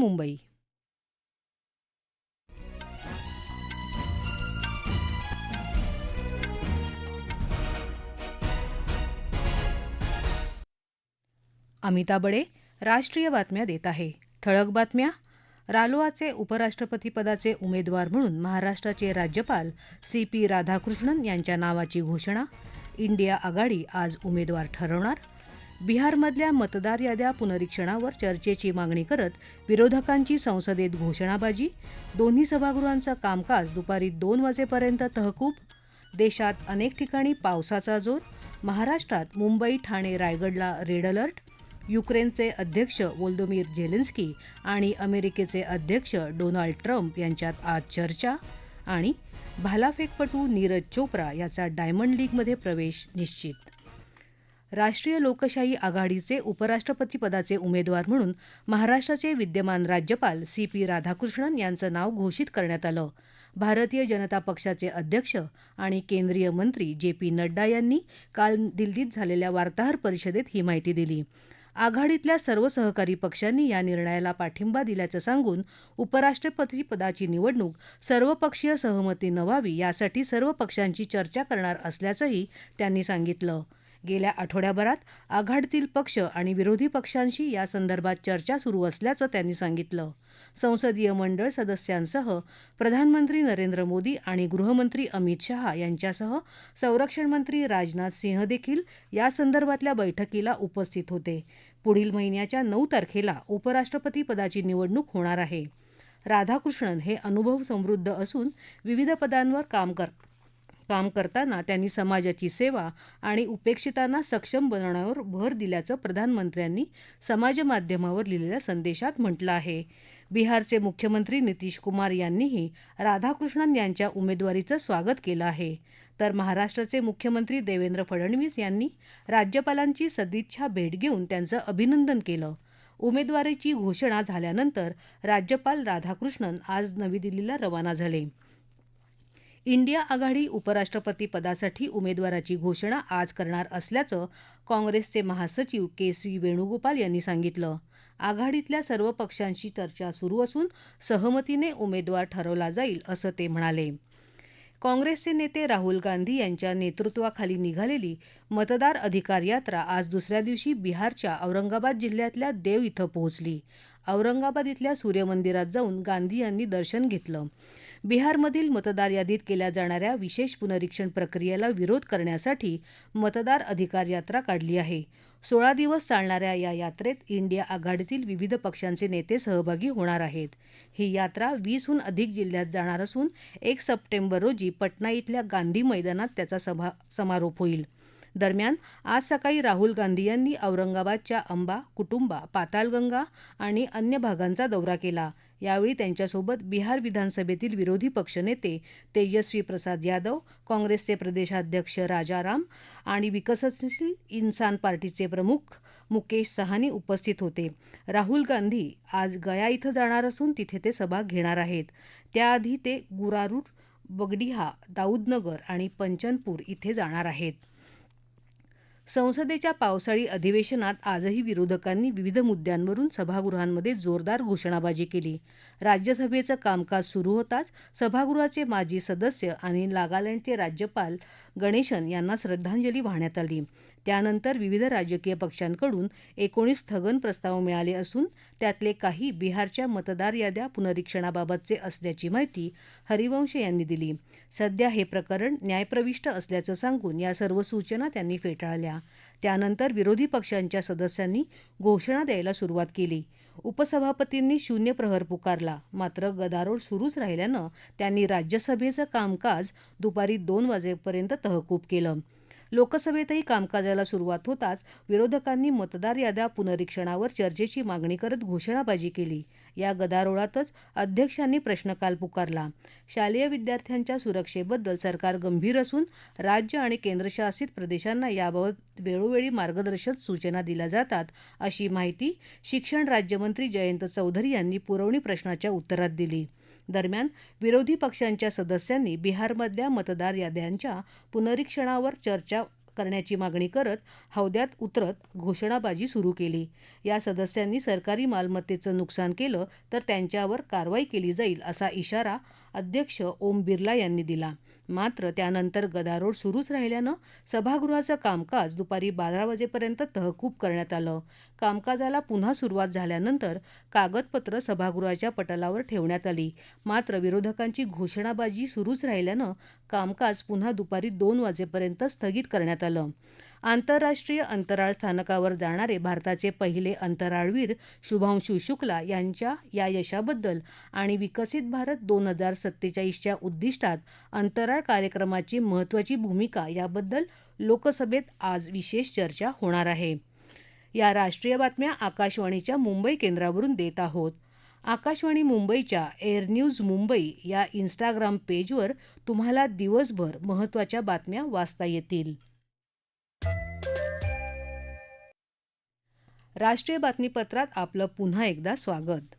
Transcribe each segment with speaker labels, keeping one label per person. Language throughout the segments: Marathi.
Speaker 1: मुंबई. अमिता बडे राष्ट्रीय बातम्या देत आहे. ठळक बातम्या. रालोआचे उपराष्ट्रपतीपदाचे उमेदवार म्हणून महाराष्ट्राचे राज्यपाल सी पी राधाकृष्णन यांच्या नावाची घोषणा. इंडिया आघाडी आज उमेदवार ठरवणार. बिहारमधल्या मतदार याद्या पुनरीक्षणावर चर्चेची मागणी करत विरोधकांची संसदेत घोषणाबाजी दोन्ही सभागृहांचं कामकाज दुपारी दोन वाजेपर्यंत तहकूब देशात अनेक ठिकाणी पावसाचा जोर महाराष्ट्रात मुंबई ठाणे रायगडला रेड अलर्ट युक्रेनचे अध्यक्ष वोल्दोमीर झेलेन्स्की आणि अमेरिकेचे अध्यक्ष डोनाल्ड ट्रम्प यांच्यात आज चर्चा आणि भालाफेकपटू नीरज चोप्रा याचा डायमंड लीगमध्ये प्रवेश निश्चित. राष्ट्रीय लोकशाही आघाडीचे उपराष्ट्रपतीपदाचे उमेदवार म्हणून महाराष्ट्राचे विद्यमान राज्यपाल सी पी राधाकृष्णन यांचं नाव घोषित करण्यात आलं. भारतीय जनता पक्षाचे अध्यक्ष आणि केंद्रीय मंत्री जे पी नड्डा यांनी काल दिल्लीत झालेल्या वार्ताहर परिषदेत ही माहिती दिली. आघाडीतल्या सर्व सहकारी पक्षांनी या निर्णयाला पाठिंबा दिल्याचं सांगून उपराष्ट्रपतीपदाची निवडणूक सर्वपक्षीय सहमतीनं व्हावी यासाठी सर्व पक्षांची चर्चा करणार असल्याचंही त्यांनी सांगितलं. गेल्या आठवड्याभरात आघाडीतील पक्ष आणि विरोधी पक्षांशी यासंदर्भात चर्चा सुरू असल्याचं त्यांनी सांगितलं. संसदीय मंडळ सदस्यांसह प्रधानमंत्री नरेंद्र मोदी आणि गृहमंत्री अमित शहा यांच्यासह संरक्षण मंत्री राजनाथ सिंह देखील यासंदर्भातल्या बैठकीला उपस्थित होते. पुढील महिन्याच्या नऊ तारखेला उपराष्ट्रपती पदाची निवडणूक होणार आहे. राधाकृष्णन हे अनुभव समृद्ध असून विविध पदांवर काम कर काम करताना त्यांनी समाजाची सेवा आणि उपेक्षितांना सक्षम बनवण्यावर भर दिल्याचं प्रधानमंत्र्यांनी समाजमाध्यमावर लिहिलेल्या संदेशात म्हटलं आहे. बिहारचे मुख्यमंत्री नितीश कुमार यांनीही राधाकृष्णन यांच्या उमेदवारीचं स्वागत केलं आहे. तर महाराष्ट्राचे मुख्यमंत्री देवेंद्र फडणवीस यांनी राज्यपालांची सदिच्छा भेट घेऊन त्यांचं अभिनंदन केलं. उमेदवारीची घोषणा झाल्यानंतर राज्यपाल राधाकृष्णन आज नवी दिल्लीला रवाना झाले. इंडिया आघाडी उपराष्ट्रपती पदासाठी उमेदवाराची घोषणा आज करणार असल्याचं काँग्रेसचे महासचिव के सी वेणुगोपाल यांनी सांगितलं. आघाडीतल्या सर्व पक्षांशी चर्चा सुरू असून सहमतीने उमेदवार ठरवला जाईल असं ते म्हणाले. काँग्रेसचे नेते राहुल गांधी यांच्या नेतृत्वाखाली निघालेली मतदार अधिकार यात्रा आज दुसऱ्या दिवशी बिहारच्या औरंगाबाद जिल्ह्यातल्या देव इथं पोहोचली. औरंगाबाद इथल्या सूर्यमंदिरात जाऊन गांधी यांनी दर्शन घेतलं. बिहारमधील मतदार यादीत केल्या जाणाऱ्या विशेष पुनरीक्षण प्रक्रियेला विरोध करण्यासाठी मतदार अधिकार यात्रा काढली आहे. सोळा दिवस चालणाऱ्या या यात्रेत इंडिया आघाडीतील विविध पक्षांचे नेते सहभागी होणार आहेत. ही यात्रा वीसहून अधिक जिल्ह्यात जाणार असून एक सप्टेंबर रोजी पटना इथल्या गांधी मैदानात त्याचा सभा समारोप होईल. दरम्यान आज सकाळी राहुल गांधी यांनी औरंगाबादच्या अंबा कुटुंबा पातालगंगा आणि अन्य भागांचा दौरा केला. यावेळी त्यांच्यासोबत बिहार विधानसभेतील विरोधी पक्षनेते तेजस्वी प्रसाद यादव काँग्रेसचे प्रदेशाध्यक्ष राजाराम आणि विकसनशील इन्सान पार्टीचे प्रमुख मुकेश सहानी उपस्थित होते. राहुल गांधी आज गया इथं जाणार असून तिथे ते सभा घेणार आहेत. त्याआधी ते गुरारूर बगडिहा दाऊदनगर आणि पंचनपूर इथे जाणार आहेत. संसदेच्या पावसाळी अधिवेशनात आजही विरोधकांनी विविध मुद्द्यांवरून सभागृहांमध्ये जोरदार घोषणाबाजी केली. राज्यसभेचं कामकाज सुरू होताच सभागृहाचे माजी सदस्य आणि नागालँडचे राज्यपाल गणेशन यांना श्रद्धांजली वाहण्यात आली. त्यानंतर विविध राजकीय पक्षांकडून एकोणीस स्थगन प्रस्ताव मिळाले असून त्यातले काही बिहारच्या मतदार याद्या पुनरीक्षणाबाबतचे असल्याची माहिती हरिवंश यांनी दिली. सध्या हे प्रकरण न्यायप्रविष्ट असल्याचं सांगून या सर्व सूचना त्यांनी फेटाळल्या. त्यानंतर विरोधी पक्षांच्या सदस्यांनी घोषणा द्यायला सुरुवात केली. उपसभापतींनी शून्य प्रहर पुकारला. मात्र गदारोळ सुरूच राहिल्यानं त्यांनी राज्यसभेचं कामकाज दुपारी दोन वाजेपर्यंत तहकूब केलं. लोकसभेतही कामकाजाला सुरुवात होताच विरोधकांनी मतदार याद्या पुनरीक्षणावर चर्चेची मागणी करत घोषणाबाजी केली. या गदारोळातच अध्यक्षांनी प्रश्नकाल पुकारला. शालेय विद्यार्थ्यांच्या सुरक्षेबद्दल सरकार गंभीर असून राज्य आणि केंद्रशासित प्रदेशांना याबाबत वेळोवेळी मार्गदर्शक सूचना दिल्या जातात अशी माहिती शिक्षण राज्यमंत्री जयंत चौधरी यांनी पुरवणी प्रश्नाच्या उत्तरात दिली. दरम्यान विरोधी पक्षांच्या सदस्यांनी बिहारमधल्या मतदार याद्यांच्या पुनरीक्षणावर चर्चा करण्याची मागणी करत हौद्यात उतरत घोषणाबाजी सुरू केली. या सदस्यांनी सरकारी मालमत्तेचं नुकसान केलं तर त्यांच्यावर कारवाई केली जाईल असा इशारा अध्यक्ष ओम बिर्ला यांनी दिला. मात्र त्यानंतर गदारोळ सुरूच राहिल्यानं सभागृहाचं कामकाज दुपारी बारा वाजेपर्यंत तहकूब करण्यात आलं. कामकाजाला पुन्हा सुरुवात झाल्यानंतर कागदपत्र सभागृहाच्या पटलावर ठेवण्यात आली. मात्र विरोधकांची घोषणाबाजी सुरूच राहिल्यानं कामकाज पुन्हा दुपारी दोन वाजेपर्यंत स्थगित करण्यात आलं. आंतरराष्ट्रीय अंतराळ स्थानकावर जाणारे भारताचे पहिले अंतराळवीर शुभांशू शुक्ला यांच्या या यशाबद्दल आणि विकसित भारत दोन हजार सत्तेचाळीसच्या उद्दिष्टात अंतराळ कार्यक्रमाची महत्त्वाची भूमिका याबद्दल लोकसभेत आज विशेष चर्चा होणार आहे. या राष्ट्रीय बातम्या आकाशवाणीच्या मुंबई केंद्रावरून देत आहोत. आकाशवाणी मुंबईच्या एअर न्यूज मुंबई या इन्स्टाग्राम पेजवर तुम्हाला दिवसभर महत्त्वाच्या बातम्या वाचता येतील. राष्ट्रीय बातमीपत्रात आपलं पुन्हा एकदा स्वागत.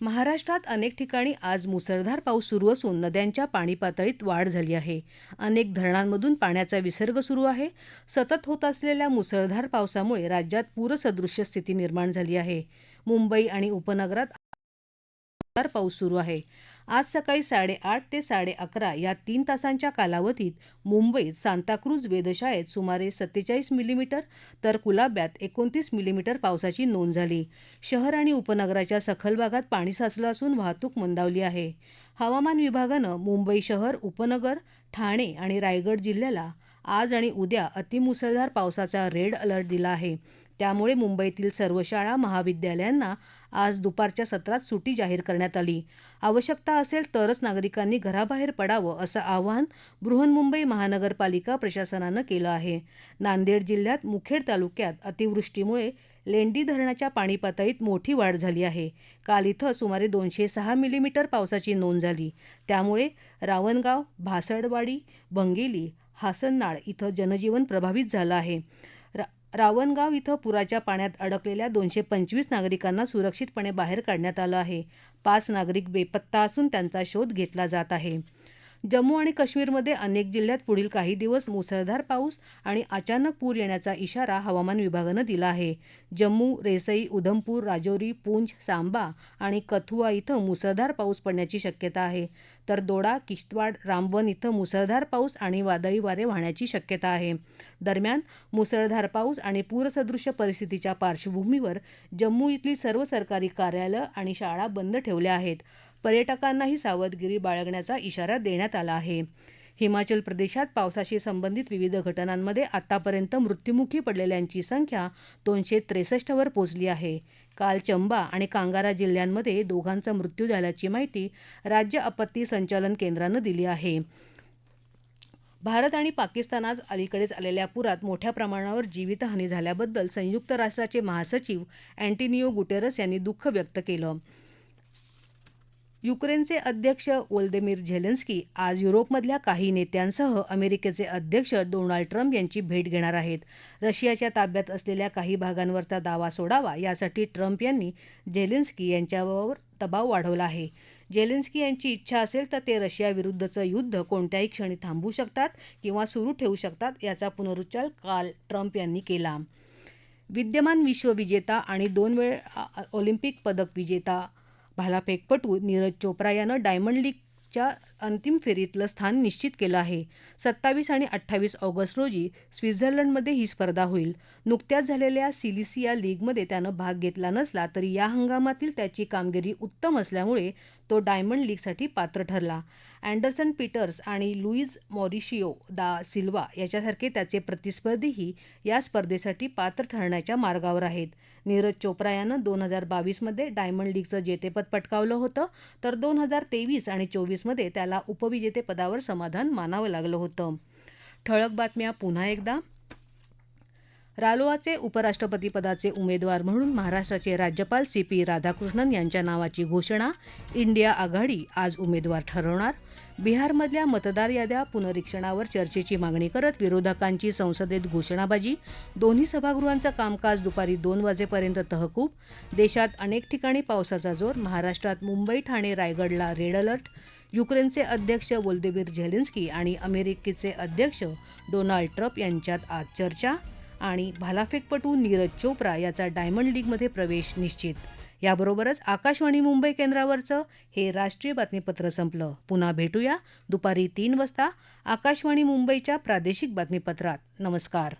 Speaker 1: महाराष्ट्रात अनेक ठिकाणी आज मुसळधार पाऊस सुरू असून नद्यांच्या पाणी पातळीत वाढ झाली आहे. अनेक धरणांमधून पाण्याचा विसर्ग सुरू आहे. सतत होत असलेल्या मुसळधार पावसामुळे राज्यात पूरसदृश्य स्थिती निर्माण झाली आहे. मुंबई आणि उपनगरात पाऊस सुरू आहे. आज सकाळी साडेआठ ते साडे अकरा या तीन तासांच्या कालावधीत मुंबईत सांताक्रूज वेधशाळेत सुमारे सत्तेचाळीस मिलीमीटर तर कुलाब्यात एकोणतीस मिलीमीटर पावसाची नोंद झाली. शहर आणि उपनगराच्या सखल भागात पाणी साचलं असून वाहतूक मंदावली आहे. हवामान विभागानं मुंबई शहर उपनगर ठाणे आणि रायगड जिल्ह्याला आज आणि उद्या अतिमुसळधार पावसाचा रेड अलर्ट दिला आहे. त्यामुळे मुंबईतील सर्व शाळा महाविद्यालयांना आज दुपारच्या सत्रात सुटी जाहीर करण्यात आली. आवश्यकता असेल तरच नागरिकांनी घराबाहेर पडावं असं आवाहन बृहन्मुंबई महानगरपालिका प्रशासनानं केलं आहे. नांदेड जिल्ह्यात मुखेड तालुक्यात अतिवृष्टीमुळे लेंडी धरणाच्या पाणी पातळीत मोठी वाढ झाली आहे. काल इथं सुमारे दोनशे सहा मिलीमीटर पावसाची नोंद झाली. त्यामुळे रावणगाव भासडवाडी भंगेली हासननाळ इथं जनजीवन प्रभावित झालं आहे. रावणगाव इथं पुराच्या पाण्यात अडकलेल्या दोनशे पंचवीस नागरिकांना सुरक्षितपणे बाहेर काढण्यात आलं आहे. पाच नागरिक बेपत्ता असून त्यांचा शोध घेतला जात आहे. जम्मू आणि काश्मीरमध्ये अनेक जिल्ह्यात पुढील काही दिवस मुसळधार पाऊस आणि अचानक पूर येण्याचा इशारा हवामान विभागानं दिला आहे. जम्मू रेसई उधमपूर राजौरी पूंछ सांबा आणि कथुआ इथं मुसळधार पाऊस पडण्याची शक्यता आहे. तर दोडा किश्तवाड रामबन इथं मुसळधार पाऊस आणि वादळी वारे वाहण्याची शक्यता आहे. दरम्यान मुसळधार पाऊस आणि पूरसदृश्य परिस्थितीच्या पार्श्वभूमीवर जम्मू इथली सर्व सरकारी कार्यालयं आणि शाळा बंद ठेवल्या आहेत. पर्यटकांनाही सावधगिरी बाळगण्याचा इशारा देण्यात आला आहे. हिमाचल प्रदेशात पावसाशी संबंधित विविध घटनांमध्ये आतापर्यंत मृत्युमुखी पडलेल्यांची संख्या दोनशे त्रेसष्टवर पोचली आहे. काल चंबा आणि कांगारा जिल्ह्यांमध्ये दोघांचा मृत्यू झाल्याची माहिती राज्य आपत्ती संचालन केंद्रानं दिली आहे. भारत आणि पाकिस्तानात अलीकडेच आलेल्या पुरात मोठ्या प्रमाणावर जीवितहानी झाल्याबद्दल संयुक्त राष्ट्राचे महासचिव अँटिनिओ गुटेरस यांनी दुःख व्यक्त केलं. युक्रेनचे अध्यक्ष वोल्देमीर झेलेन्स्की आज युरोपमधल्या काही नेत्यांसह अमेरिकेचे अध्यक्ष डोनाल्ड ट्रम्प यांची भेट घेणार आहेत. रशियाच्या ताब्यात असलेल्या काही भागांवरचा दावा सोडावा यासाठी ट्रम्प यांनी झेलेन्स्की यांच्यावर दबाव वाढवला आहे. जेलेन्स्की यांची इच्छा असेल तर ते रशियाविरुद्धचं युद्ध कोणत्याही क्षणी थांबवू शकतात किंवा सुरू ठेवू शकतात याचा पुनरुच्चार काल ट्रम्प यांनी केला. विद्यमान विश्वविजेता आणि दोन वेळ ऑलिम्पिक पदक विजेता भालाफेकपटू नीरज चोप्रा यानं डायमंड लीगच्या अंतिम फेरीतलं स्थान निश्चित केलं आहे. सत्तावीस आणि अठ्ठावीस ऑगस्ट रोजी स्वित्झर्लंडमध्ये ही स्पर्धा होईल. नुकत्याच झालेल्या सिलिसिया लीगमध्ये त्यानं भाग घेतला नसला तरी या हंगामातील त्याची कामगिरी उत्तम असल्यामुळे तो डायमंड लीगसाठी पात्र ठरला. अँडरसन पीटर्स आणि लुईज मॉरिशिओ दा सिल्वा याच्यासारखे त्याचे प्रतिस्पर्धीही या स्पर्धेसाठी पात्र ठरण्याच्या मार्गावर आहेत. नीरज चोप्रा यानं दोन हजार बावीसमध्ये डायमंड लीगचं जेतेपद पटकावलं होतं तर दोन हजार तेवीस आणि चोवीसमध्ये त्या त्याला उपविजेतेपदावर समाधान मानावं लागलं होतं. ठळक बातम्या पुन्हा एकदा. रालोआचे उपराष्ट्रपतीपदाचे उमेदवार म्हणून महाराष्ट्राचे राज्यपाल सी पी राधाकृष्णन यांच्या नावाची घोषणा इंडिया आघाडी आज उमेदवार ठरवणार. बिहारमधल्या मतदार याद्या पुनरीक्षणावर चर्चेची मागणी करत विरोधकांची संसदेत घोषणाबाजी. दोन्ही सभागृहांचं कामकाज दुपारी दोन वाजेपर्यंत तहकूब. देशात अनेक ठिकाणी पावसाचा जोर. महाराष्ट्रात मुंबई ठाणे रायगडला रेड अलर्ट. युक्रेनचे अध्यक्ष वोल्दिमीर झेलेन्स्की आणि अमेरिकेचे अध्यक्ष डोनाल्ड ट्रम्प यांच्यात आज चर्चा आणि भालाफेकपटू नीरज चोप्रा याचा डायमंड लीगमध्ये प्रवेश निश्चित. याबरोबरच आकाशवाणी मुंबई केंद्रावरचं हे राष्ट्रीय बातमीपत्र संपलं. पुन्हा भेटूया दुपारी तीन वाजता आकाशवाणी मुंबईच्या प्रादेशिक बातमीपत्रात. नमस्कार.